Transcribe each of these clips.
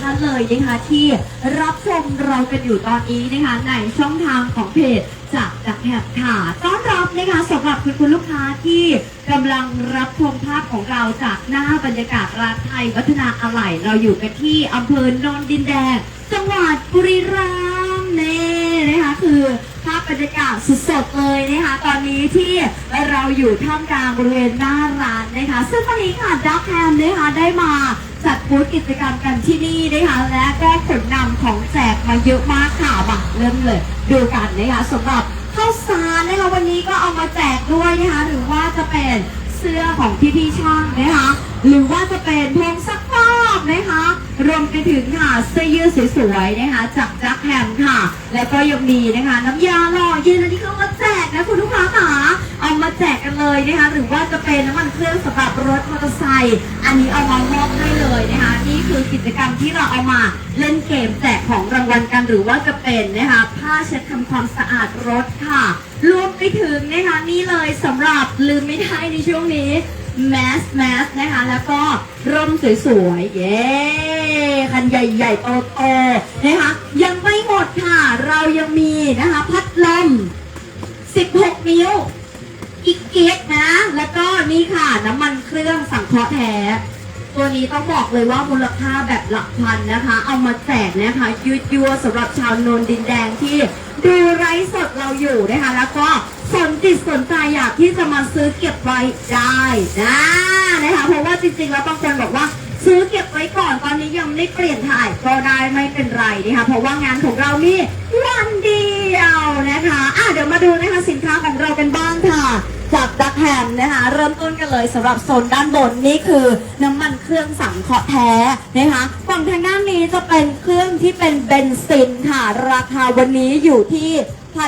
ท่านเลยนะคะที่รับชมเรากันอยู่ตอนนี้นะคะในช่องทางของเพจจากจากแถบค่ะต้อนรับนะคะสำหรับคุณคุณลูกค้าที่กำลังรับชมภาพของเราจากหน้าบรรยากาศร้านไทยวัฒนาอะไหล่เราอยู่กันที่อำเภอโนนดินแดงจังหวัดบุรีรัมย์เน่นะคะคือาพบรรยากาศสดๆเลยนะคะ ตอนนี้ที่เราอยู่ท่ามกลางบริเวณหน้าร้านนะคะ ซึ่งวันนี้ค่ะดักแฮมนะคะได้มาจัดบูธกิจกรรมกันที่นี่นะคะ และก็ขนนำของแจกมาเยอะมากค่ะมาเริ่มเลย ดูกันนะคะสำหรับข้าวสารนะคะวันนี้ก็เอามาแจกด้วยนะคะ หรือว่าจะเป็นเสื้อของพี่ๆช่างนะคะ หรือว่าจะเป็นเพลงซักฟ อกนะคะ รวมไปถึงค่ะเสื้อยืดสวยๆนะคะจากจักแฮมค่ะ แล้วก็ยังมีนะคะ น้ำยาหล่อเย็นอันนี้ก็มาแจกนะคุณลูกค้าค่ะเอามาแจกกันเลยนะคะ หรือว่าจะเป็นน้ำมันเครื่องสำหรับรถมอเตอร์ไซค์อันนี้เอามามอบให้เลยนะคะ นี่คือกิจกรรมที่เราเอามาเล่นเกมแจกของรางวัลกันหรือว่าจะเป็นนะคะผ้าเช็ดทำความสะอาดรถค่ะรวมไปถึงนะคะนี่เลยสำหรับลืมไม่ได้ในช่วงนี้ แมสแมสนะคะ แล้วก็ร่มสวยๆ เย้คันใหญ่ๆ โตๆ นะคะ ยังไม่หมดค่ะ เรายังมีนะคะ พัดลม 16 นิ้ว อีกเกียกนะ แล้วก็นี่ค่ะ น้ำมันเครื่องสังเคราะห์แท้ ตัวนี้ต้องบอกเลยว่ามูลค่าแบบหลักพันนะคะ เอามาแจกนะคะยืดยัวสำหรับชาวโนนดินแดงที่ดูไร้สดเราอยู่นะคะ แล้วก็สนจิตสนใจอยากที่จะมาซื้อเก็บไว้ได้นะนะคะเพราะว่าจริงๆแล้วบางคนบอกว่าซื้อเก็บไว้ก่อนตอนนี้ยังไม่ได้เปลี่ยนถ่ายก็ได้ไม่เป็นไรนะคะเพราะว่างานของเรานี่วัน นะคะอะเดี๋ยวมาดูนะคะสินค้าของเรากันบ้างค่ะ จากดักแฮมนะคะเริ่มต้นกันเลยสำหรับโซนด้านบนนี่คือน้ำมันเครื่องสังเคราะห์แท้นะคะฝั่งทางด้านนี้จะเป็นเครื่องที่เป็นเบนซินค่ะ ราคาวันนี้อยู่ที่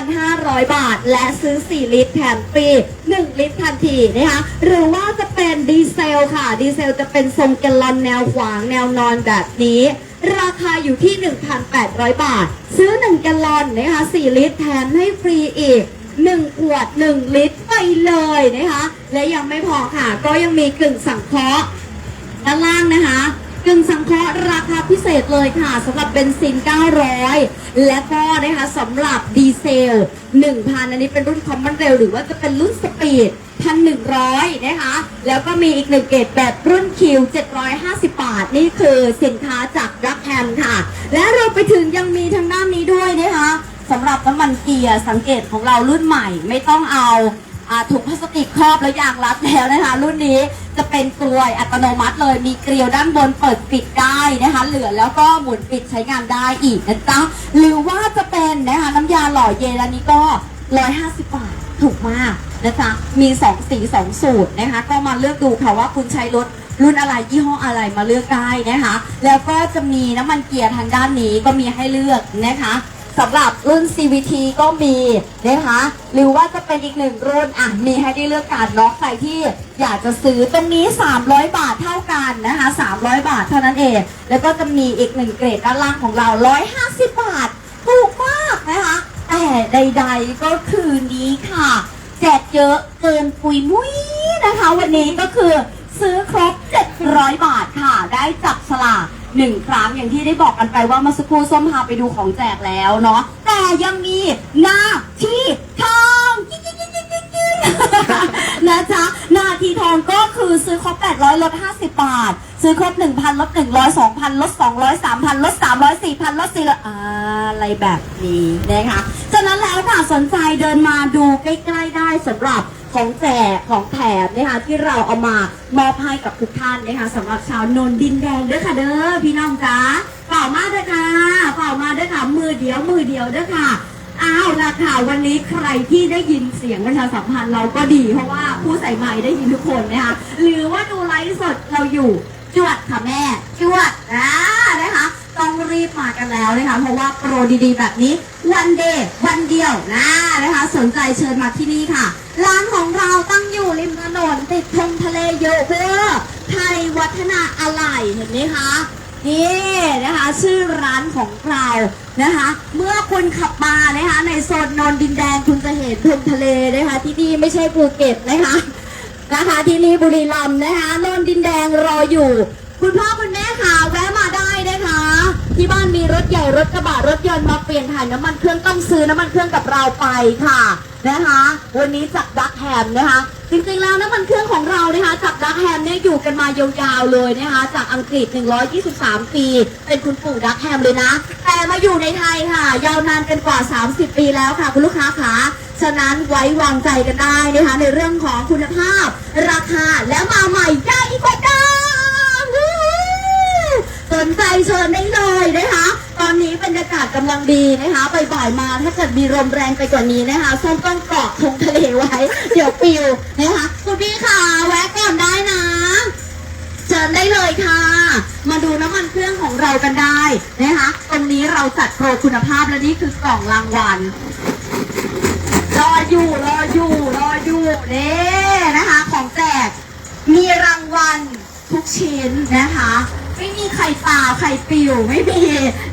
1,500 บาท และซื้อ 4 ลิตรแถมฟรี 1 ลิตรทันทีนะคะ หรือว่าจะเป็นดีเซลค่ะ ดีเซลจะเป็นทรงแกลลอนแนวขวางแนวนอนแบบนี้ ราคาอยู่ที่ 1,800 บาท ซื้อ1แกลลอนนะคะ 4 ลิตรแถมให้ฟรีอีก 1 ขวด 1 ลิตรไปเลยนะคะ และยังไม่พอค่ะ ก็ยังมีกึ่งสังเคราะห์ด้านล่างนะคะกึ่งสังเคราะห์ราคาพิเศษเลยค่ะสำหรับเบนซิน 900 และก็นะคะสำหรับดีเซล 1,000 อันนี้เป็นรุ่นคอมมอนเรลหรือว่าจะเป็นรุ่นสปีด 1,100 นะคะ แล้วก็มีอีกหนึ่งเกรดแบบรุ่นคิว 750 บาท นี่คือสินค้าจากรักแฮมค่ะ และเราไปถึงยังมีทางด้านนี้ด้วยนะคะสำหรับน้ำมันเกียร์สังเกตของเรารุ่นใหม่ ไม่ต้องเอาอ่าถุงพลาสติกครอบแล้วยางรัดแล้วนะคะ รุ่นนี้จะเป็นกลวยอัตโนมัติเลยมีเกลียวด้านบนเปิดปิดได้นะคะ เหลือแล้วก็หมุนปิดใช้งานได้อีกนะจ๊ะหรือว่าจะเป็นนะคะน้ำยาหล่อเย็นอันนี้ก็ 150 บาท ถูกมากนะจ๊ะ มี 2 สี 2 สูตรนะคะ ก็มาเลือกดูค่ะว่าคุณใช้รถรุ่นอะไรยี่ห้ออะไรมาเลือกได้นะคะ แล้วก็จะมีน้ำมันเกียร์ทางด้านนี้ก็มีให้เลือกนะคะสำหรับรุ่น CVT ก็มีนะคะ หรือว่าจะเป็นอีกหนึ่งรุ่นอะมีให้ได้เลือกกันเนาะใครที่อยากจะซื้อตรงนี้ 300 บาทเท่ากันนะคะ 300 บาทเท่านั้นเอง แล้วก็จะมีอีกหนึ่งเกรดด้านล่างของเรา 150 บาท ถูกมากนะคะ แต่ใด ๆ ก็คือนี้ค่ะ แจกเยอะเกินปุยมุ้ยนะคะ วันนี้ก็คือซื้อครบ 700 บาทค่ะ ได้จับฉลากหนึ่งครั้งอย่างที่ได้บอกกันไปว่ามาสักครู่ส้มพาไปดูของแจกแล้วเนาะแต่ยังมีหน้าที่ทองนะจ๊ะหน้าที่ทองก็คือซื้อครบ 800 ลด 50 บาท ซื้อครบ 1,000 ลด 100 2,000 ลด 200 3,000 ลด 300 4,000ลด400อะไรแบบนี้นะคะฉะนั้นแล้วค่ะสนใจเดินมาดูใกล้ๆได้สำหรับของแจกของแถมนะคะที่เราเอามามอบให้กับทุกท่านนะคะสำหรับชาวนนดินแดงเด้อค่ะเด้อพี่น้องจ๋าเปล่ามาเด้อค่ะเปล่ามาเด้อค่ะมือเดียวมือเดียวเด้อค่ะอ้าวละค่ะวันนี้ใครที่ได้ยินเสียงประชาสัมพันธ์เราก็ดี เพราะว่าผู้ใส่ไม้ได้ยินทุกคนนะคะหรือว่าดูไลฟ์สดเราอยู่จวดค่ะแม่จวดนะ ต้องรีบมากันแล้วนะคะเพราะว่าโปรดีๆ แบบนี้วันเดย์วันเดียวนะนะคะสนใจเชิญมาที่นี่ค่ะ ร้านของเราตั้งอยู่ริมถนนติดทงทะเลเยอะเวอร์ไทยวัฒนาอะไหล่เห็นไหมคะนี่นะคะชื่อร้านของเรานะคะ เมื่อคุณขับมานะคะในโซนนนดินแดงคุณจะเห็นทงทะเลนะคะที่นี่ไม่ใช่ภูเก็ตนะคะนะคะที่นี่บุรีรัมย์นะคะนนดินแดงรออยู่ คุณพ่อคุณแม่ค่ะแวะมาได้นะคะ ที่บ้านมีรถใหญ่รถกระบะรถยนต์มาเปลี่ยนถ่ายน้ำมันเครื่องต้องซื้อน้ำมันเครื่องกับเราไปค่ะนะคะ วันนี้จากดักแฮมนะคะ จริงๆแล้วน้ำมันเครื่องของเรานะคะจากดักแฮมเนี่ยอยู่กันมายาวๆเลยนะคะ จากอังกฤษ 123 ปี เป็นคุณปู่ดักแฮมเลยนะ แต่มาอยู่ในไทยค่ะ ยาวนานกันกว่า 30 ปีแล้วค่ะ คุณลูกค้าขาฉะนั้นไว้วางใจกันได้นะคะในเรื่องของคุณภาพ ราคาและมาใหม่ได้อีกกว่า นใจเชิญได้เลยนะคะ ตอนนี้บรรยากาศกำลังดีนะคะบ่ายๆมาถ้าเกิดมีลมแรงไปกว่านี้นะคะส้มต้องเกาะทงทะเลไว้ เดี๋ยวปิวนะคะคุณพี่ค่ะแวะก่อนได้นะเชิญได้เลยค่ะ มาดูน้ำมันเครื่องของเรากันได้นะคะตรงนี้เราจัดโปรคุณภาพและนี่คือกล่องรางวัลรออยู่รออยู่รออยู่เน่นะคะ ของแจกมีรางวัลทุกชิ้นนะคะ ไม่มีใครเปล่าใครปิวไม่มี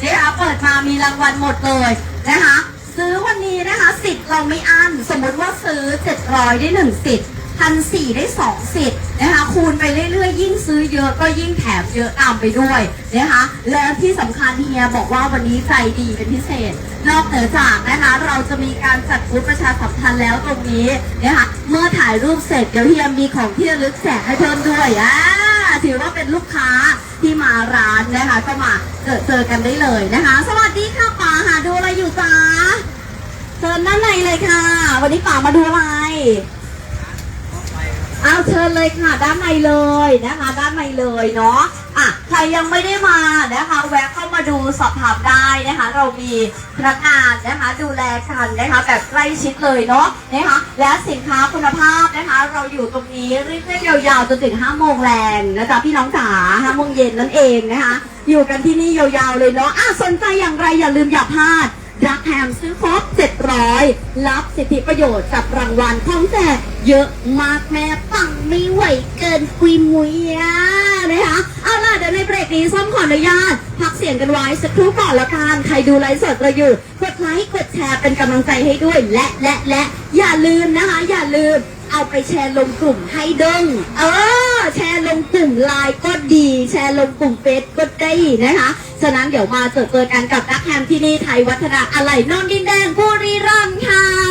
นะคะเปิดมามีรางวัลหมดเลยนะคะ ซื้อวันนี้นะคะสิทธิ์เราไม่อั้นสมมติว่าซื้อ 700 ได้หนึ่งสิทธิ์พันสี่ได้สองสิทธิ์นะคะคูณไปเรื่อยๆ ยิ่งซื้อเยอะก็ยิ่งแถมเยอะตามไปด้วยนะคะแล้วที่สำคัญเฮียบอกว่าวันนี้ใจดีเป็นพิเศษ นอกเหนือจากนะคะเราจะมีการจัดบูธประชาสัมพันธ์แล้วตรงนี้นะคะเมื่อถ่ายรูปเสร็จเดี๋ยวเฮียมีของที่ระลึกแจกให้เพิ่มด้วยอ่า ถือว่าเป็นลูกค้าที่มาร้านนะคะ ก็มาเจอเจอกันได้เลยนะคะ สวัสดีค่ะป๋าหาดูอะไรอยู่จ้าเชิญด้านในเลยค่ะ วันนี้ป๋ามาดูอะไรเอาเชิญเลยค่ะ ด้านในเลยนะคะ ด้านในเลยเนาะ ใครยังไม่ได้มานะคะ แวะเข้ามาดูสอบถามได้นะคะ เรามีพนักงานนะคะ ดูแลกันนะคะ แบบใกล้ชิดเลยเนาะนะคะ และสินค้าคุณภาพนะคะ เราอยู่ตรงนี้เรื่อยๆยาวๆจนถึง5โมงแรงนะจ๊ะพี่น้องจ๋า5โมงเย็นนั่นเองนะคะ อยู่กันที่นี่ยาวๆเลยเนาะอะสนใจอย่างไรอย่าลืมอย่าพลาดรักแฮมซื้อครบ700 รับสิทธิประโยชน์กับรางวัลของแจกเยอะมากแม่ปังไม่ไหวเกินคุยมุยอะนะคะ เดี๋ยวในเบรกนี้ส้มขออนุญาต พักเสียงกันไว้สักครู่ก่อนละกัน ใครดูไลฟ์สดเราอยู่ กดไลค์กดแชร์เป็นกำลังใจให้ด้วย และและและอย่าลืมนะคะ อย่าลืมเอาไปแชร์ลงกลุ่มให้ดึงเออ แชร์ลงกลุ่มไลน์ก็ดี แชร์ลงกลุ่มเฟซก็ได้นะคะ ฉะนั้นเดี๋ยวมาเจอเจอกันกับนักแฮมที่นี่ไทยวัฒนาอะไรนนดินแดงบุรีรัมย์ค่ะ